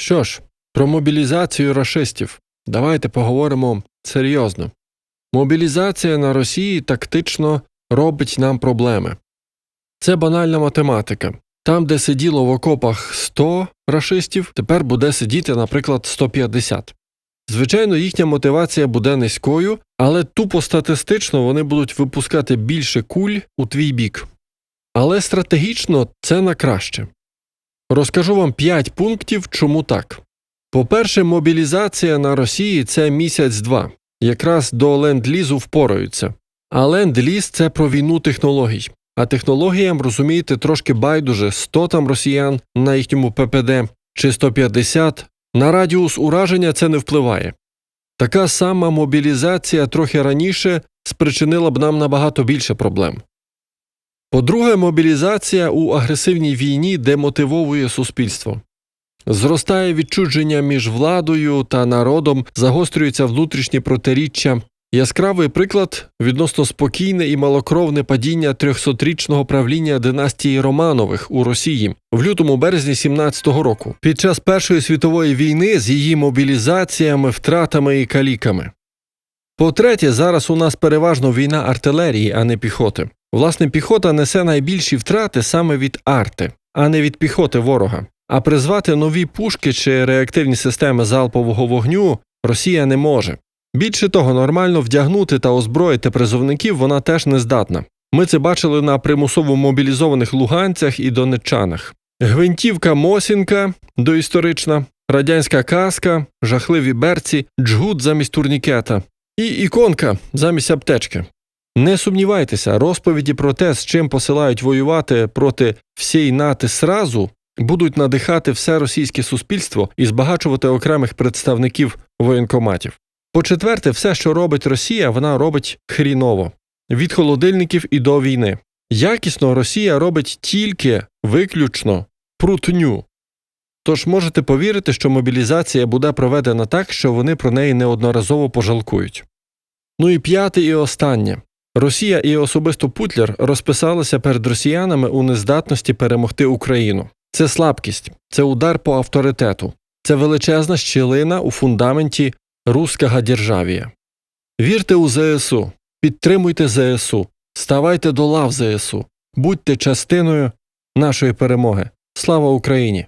Що ж, про мобілізацію рашистів. Давайте поговоримо серйозно. Мобілізація на Росії тактично робить нам проблеми. Це банальна математика. Там, де сиділо в окопах 100 рашистів, тепер буде сидіти, наприклад, 150. Звичайно, їхня мотивація буде низькою, але тупо статистично вони будуть випускати більше куль у твій бік. Але стратегічно це на краще. Розкажу вам 5 пунктів, чому так. По-перше, мобілізація на Росії це місяць-два. Якраз до ленд-лізу впораються. А ленд-ліз це про війну технологій. А технологіям, розумієте, трошки байдуже 100 там росіян на їхньому ППД чи 150. На радіус ураження це не впливає. Така сама мобілізація трохи раніше спричинила б нам набагато більше проблем. По-друге, мобілізація у агресивній війні демотивовує суспільство. Зростає відчудження між владою та народом, загострюються внутрішні протиріччя. Яскравий приклад відносно спокійне і малокровне падіння 300-річного правління династії Романових у Росії в лютому березні 17-го року під час Першої світової війни з її мобілізаціями, втратами і каліками. По-третє, зараз у нас переважно війна артилерії, а не піхоти. Власне, піхота несе найбільші втрати саме від арти, а не від піхоти ворога. А призвати нові пушки чи реактивні системи залпового вогню Росія не може. Більше того, нормально вдягнути та озброїти призовників вона теж не здатна. Ми це бачили на примусово мобілізованих луганцях і донеччанах. Гвинтівка Мосінка доісторична, радянська каска, жахливі берці, джгут замість турнікета і іконка замість аптечки. Не сумнівайтеся, розповіді про те, з чим посилають воювати проти всієї нати сразу, будуть надихати все російське суспільство і збагачувати окремих представників воєнкоматів. По-четверте, все, що робить Росія, вона робить хріново від холодильників і до війни. Якісно Росія робить тільки виключно прутню. Тож можете повірити, що мобілізація буде проведена так, що вони про неї неодноразово пожалкують. Ну і п'яте і останнє. Росія і особисто Путлер розписалися перед росіянами у нездатності перемогти Україну. Це слабкість, це удар по авторитету, це величезна щілина у фундаменті руського державія. Вірте у ЗСУ, підтримуйте ЗСУ, ставайте до лав ЗСУ, будьте частиною нашої перемоги. Слава Україні!